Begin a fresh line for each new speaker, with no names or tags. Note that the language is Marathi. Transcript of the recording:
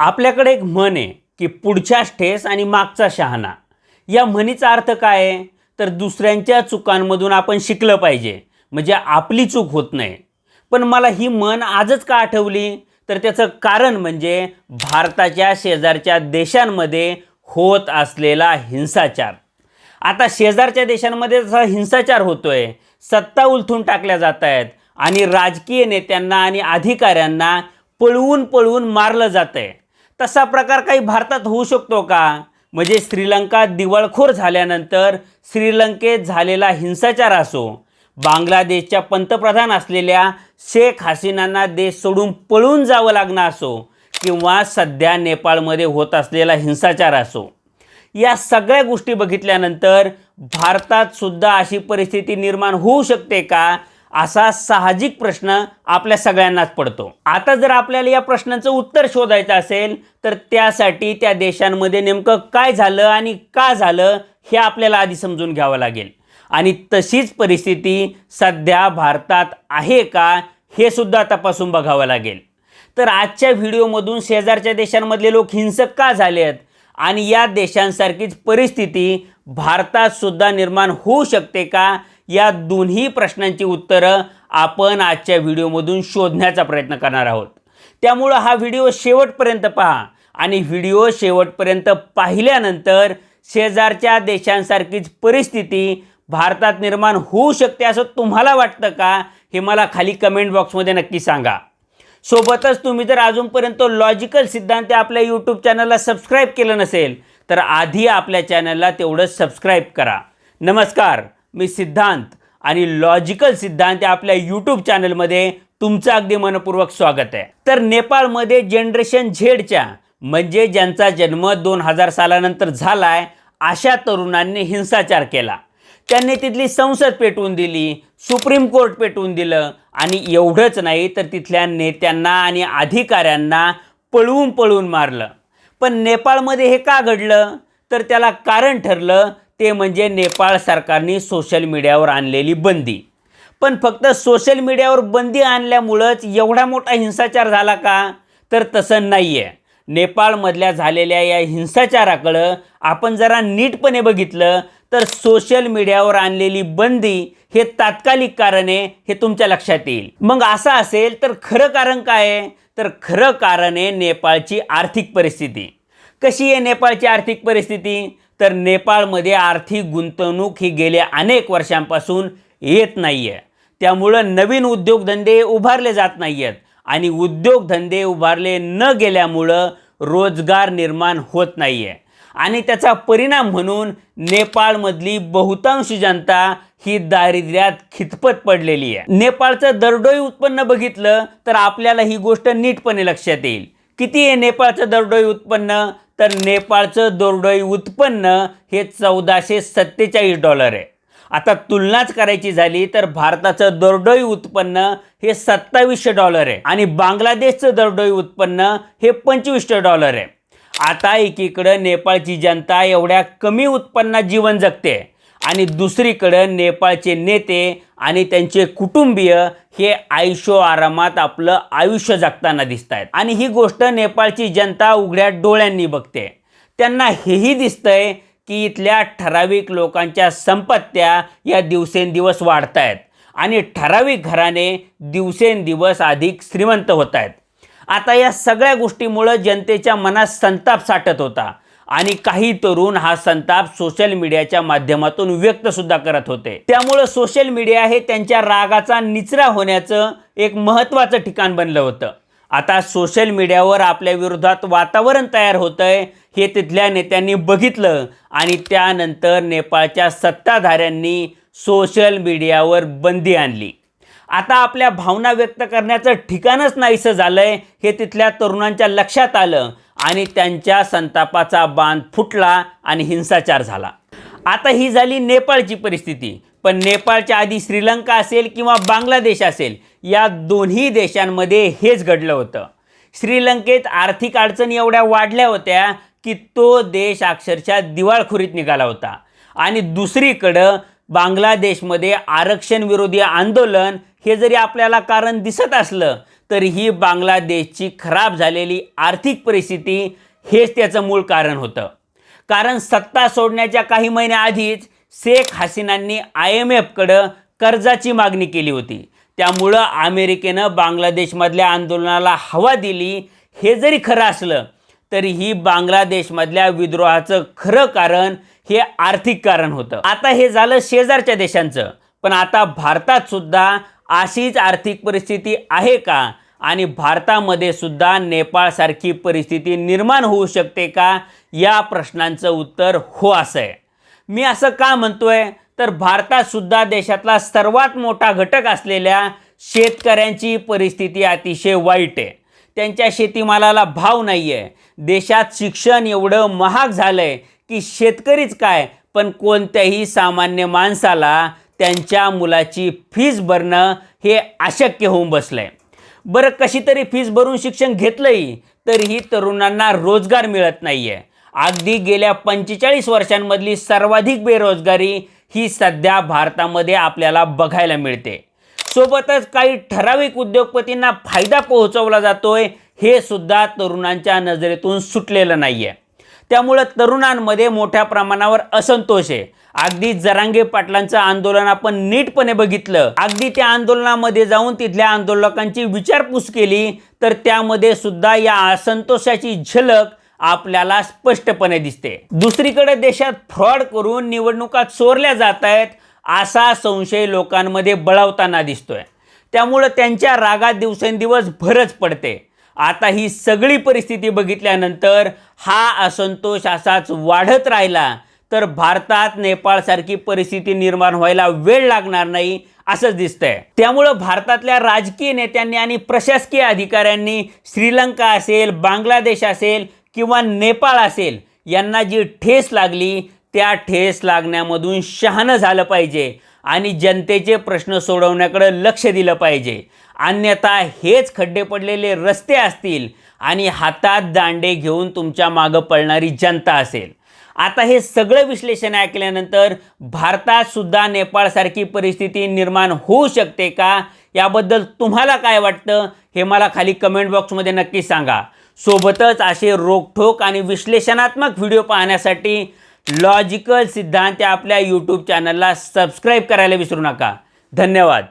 आपल्याकडे एक म्हण आहे की पुढच्या ठेस आणि मागचा शहाणा. या म्हणीचा अर्थ काय आहे? तर दुसऱ्यांच्या चुकांमधून आपण शिकलं पाहिजे. म्हणजे आपली चूक होत नाही. पण मला ही म्हण आजच का आठवली? तर त्याचं कारण म्हणजे भारताच्या शेजारच्या देशांमध्ये होत असलेला हिंसाचार. आता शेजारच्या देशांमध्ये जसा हिंसाचार होतोय सत्ता उलथून टाकल्या जात आहेत आणि राजकीय नेत्यांना आणि अधिकाऱ्यांना पळवून पळवून मारलं जात आहे तसा प्रकार काही भारतात होऊ शकतो का? म्हणजे श्रीलंका दिवाळखोर झाल्यानंतर श्रीलंकेत झालेला हिंसाचार असो बांगलादेशच्या पंतप्रधान असलेल्या शेख हसीनांना देश सोडून पळून जावं लागणं असो किंवा सध्या नेपाळमध्ये होत असलेला हिंसाचार असो. या सगळ्या गोष्टी बघितल्यानंतर भारतात सुद्धा अशी परिस्थिती निर्माण होऊ शकते का? असा साहजिक प्रश्न आपल्या सगळ्यांनाच पडतो. आता जर आपल्याला या प्रश्नाचं उत्तर शोधायचं असेल तर त्यासाठी त्या देशांमध्ये नेमकं काय झालं आणि का झालं हे आपल्याला आधी समजून घ्यावं लागेल. आणि तशीच परिस्थिती सध्या भारतात आहे का हे सुद्धा तपासून बघावं लागेल. तर आजच्या व्हिडिओमधून शेजारच्या देशांमधले लोक हिंसक का झाले आहेत आणि या देशांसारखीच परिस्थिती भारतात सुद्धा निर्माण होऊ शकते का? या दोन्ही प्रश्नांची उत्तरं आपण आजच्या व्हिडिओमधून शोधण्याचा प्रयत्न करणार आहोत. त्यामुळं हा व्हिडिओ शेवटपर्यंत पहा आणि व्हिडिओ शेवटपर्यंत पाहिल्यानंतर शेजारच्या देशांसारखीच परिस्थिती भारतात निर्माण होऊ शकते असं तुम्हाला वाटतं का हे मला खाली कमेंट बॉक्समध्ये नक्की सांगा. सोबतच तुम्ही जर अजूनपर्यंत लॉजिकल सिद्धांत आपल्या यूट्यूब चॅनलला सबस्क्राईब केलं नसेल तर आधी आपल्या चॅनलला तेवढं सबस्क्राईब करा. नमस्कार. मी सिद्धांत आणि लॉजिकल सिद्धांत या आपल्या यूट्यूब चॅनलमध्ये तुमचं अगदी मनपूर्वक स्वागत आहे. तर नेपाळमध्ये जनरेशन झेडच्या म्हणजे ज्यांचा जन्म दोन हजार सालानंतर झाला आहे अशा तरुणांनी हिंसाचार केला. त्यांनी तिथली संसद पेटवून दिली सुप्रीम कोर्ट पेटवून दिलं आणि एवढंच नाही तर तिथल्या नेत्यांना आणि अधिकाऱ्यांना पळवून पळवून मारलं. पण नेपाळमध्ये हे का घडलं? तर त्याला कारण ठरलं ते म्हणजे नेपाळ सरकारने सोशल मीडियावर आणलेली बंदी. पण फक्त सोशल मीडियावर बंदी आणल्यामुळंच एवढा मोठा हिंसाचार झाला का? तर तसं नाही आहे नेपाळमधल्या झालेल्या या हिंसाचाराकडं आपण जरा नीटपणे बघितलं तर सोशल मीडियावर आणलेली बंदी हे तात्कालिक कारण आहे हे तुमच्या लक्षात येईल. मग असं असेल तर खरं कारण काय? आहे तर खरं कारण आहे नेपाळची आर्थिक परिस्थिती. कशी आहे नेपाळची आर्थिक परिस्थिती? तर नेपाळमध्ये आर्थिक गुंतवणूक ही गेल्या अनेक वर्षांपासून येत नाही आहे त्यामुळं नवीन उद्योगधंदे उभारले जात नाही आहेत आणि उद्योगधंदे उभारले न गेल्यामुळं रोजगार निर्माण होत नाही आहे आणि त्याचा परिणाम म्हणून नेपाळमधली बहुतांश जनता ही दारिद्र्यात खितपत पडलेली आहे. नेपाळचं दरडोई उत्पन्न बघितलं तर आपल्याला ही गोष्ट नीटपणे लक्षात येईल. किती आहे नेपाळचं दरडोई उत्पन्न? तर नेपाळचं दरडोई उत्पन्न हे चौदाशे सत्तेचाळीस डॉलर आहे. आता तुलनाच करायची झाली तर भारताचं दरडोई उत्पन्न हे सत्तावीसशे डॉलर आहे आणि बांगलादेशचं दरडोई उत्पन्न हे पंचवीसशे डॉलर आहे. आता एकीकडं नेपाळची जनता एवढ्या कमी उत्पन्नात जीवन जगते. आणि दुसरीकडं नेपाळचे नेते आणि त्यांचे कुटुंबीय हे आयुष्यो आरामात आपलं आयुष्य जगताना दिसत आहेत आणि ही गोष्ट नेपाळची जनता उघड्या डोळ्यांनी बघते. त्यांना हेही दिसतंय की इथल्या ठराविक लोकांच्या संपत्त्या या दिवसेंदिवस वाढत आहेत आणि ठराविक घराने दिवसेंदिवस अधिक श्रीमंत होत आहेत आता या सगळ्या गोष्टीमुळं जनतेच्या मनात संताप साठत होता. आणि काही तरुण हा संताप सोशल मीडियाच्या माध्यमातून व्यक्त सुद्धा करत होते. त्यामुळं सोशल मीडिया हे त्यांच्या रागाचा निचरा होण्याचं एक महत्त्वाचं ठिकाण बनलं होतं. आता सोशल मीडियावर आपल्या विरोधात वातावरण तयार होतंय हे तिथल्या नेत्यांनी बघितलं आणि त्यानंतर नेपाळच्या सत्ताधाऱ्यांनी सोशल मीडियावर बंदी आणली. आता आपल्या भावना व्यक्त करण्याचं ठिकाणच नाहीसं झालंय हे तिथल्या तरुणांच्या लक्षात आलं आणि त्यांच्या संतापाचा बांध फुटला आणि हिंसाचार झाला. आता ही झाली नेपाळची परिस्थिती. पण नेपाळच्या आधी श्रीलंका असेल किंवा बांगलादेश असेल या दोन्ही देशांमध्ये हेच घडलं होतं. श्रीलंकेत आर्थिक अडचणी एवढ्या वाढल्या होत्या की तो देश अक्षरशः दिवाळखोरीत निघाला होता. आणि दुसरीकडं बांगलादेशमध्ये आरक्षण विरोधी आंदोलन हे जरी आपल्याला कारण दिसत असलं तर ही बांगलादेशची खराब झालेली आर्थिक परिस्थिती हेच त्याचं मूळ कारण होतं. कारण सत्ता सोडण्याच्या काही महिन्याआधीच शेख हसीनांनी आय एम एफकडं कर्जाची मागणी केली होती. त्यामुळं अमेरिकेनं बांगलादेशमधल्या आंदोलनाला हवा दिली हे जरी खरं असलं तरी ही बांगलादेशमधल्या विद्रोहाचं खरं कारण हे आर्थिक कारण होतं. आता हे झालं शेजारच्या देशांचं. पण आता भारतात सुद्धा अशीच आर्थिक परिस्थिती आहे का? आणि भारतामध्ये सुद्धा नेपाळसारखी परिस्थिती निर्माण होऊ शकते का? या प्रश्नांचं उत्तर हो असं आहे. मी असं का म्हणतोय? तर भारतातसुद्धा देशातला सर्वात मोठा घटक असलेल्या शेतकऱ्यांची परिस्थिती अतिशय वाईट आहे. त्यांच्या शेतीमालाला भाव नाही आहे देशात शिक्षण एवढं महाग झालं आहे की शेतकरीच काय? पण कोणत्याही सामान्य माणसाला त्यांच्या मुलाची फीज भरणं हे अशक्य होऊन बसलं आहे बरं कशी तरी फीज भरून शिक्षण घेतलंही तरीही तरुणांना रोजगार मिळत नाही आहे अगदी गेल्या पंचेचाळीस वर्षांमधली सर्वाधिक बेरोजगारी ही सध्या भारतामध्ये आपल्याला बघायला मिळते. सोबतच काही ठराविक उद्योगपतींना फायदा पोहोचवला जातोय हे सुद्धा तरुणांच्या नजरेतून सुटलेलं नाही आहे त्यामुळं तरुणांमध्ये मोठ्या प्रमाणावर असंतोष आहे. अगदी जरांगे पाटलांचं आंदोलन आपण नीटपणे बघितलं. अगदी त्या आंदोलनामध्ये जाऊन तिथल्या आंदोलकांची विचारपूस केली तर त्यामध्ये सुद्धा या असंतोषाची झलक आपल्याला स्पष्टपणे दिसते. दुसरीकडे देशात फ्रॉड करून निवडणुका चोरल्या जात आहेत असा संशय लोकांमध्ये बळावताना दिसतोय. त्यामुळं त्यांच्या रागात दिवसेंदिवस भरच पडते. आता ही सगळी परिस्थिती बघितल्यानंतर हा असंतोष असाच वाढत राहिला तर भारतात नेपाळसारखी परिस्थिती निर्माण व्हायला वेळ लागणार नाही असंच दिसतंय. त्यामुळं भारतातल्या राजकीय नेत्यांनी आणि प्रशासकीय अधिकाऱ्यांनी श्रीलंका असेल बांगलादेश असेल किंवा नेपाळ असेल यांना जी ठेस लागली त्या ठेस लागण्यामधून शहाणं झालं पाहिजे आणि जनतेचे प्रश्न सोडवण्याकडे लक्ष दिलं पाहिजे. अन्यथा हेच खड्डे पडलेले रस्ते असतील आणि हातात दांडे घेऊन तुमच्या मागं पळणारी जनता असेल. आता हे सगळं विश्लेषण ऐकल्यानंतर भारतातसुद्धा नेपाळसारखी परिस्थिती निर्माण होऊ शकते का? याबद्दल तुम्हाला काय वाटतं? हे मला खाली कमेंट बॉक्समध्ये नक्की सांगा. सोबतच असे रोखोक आणि विश्लेषणात्मक व्हिडिओ पाहण्यासाठी लॉजिकल सिद्धांत या आपल्या यूट्यूब चॅनलला सबस्क्राईब करायला विसरू नका. धन्यवाद.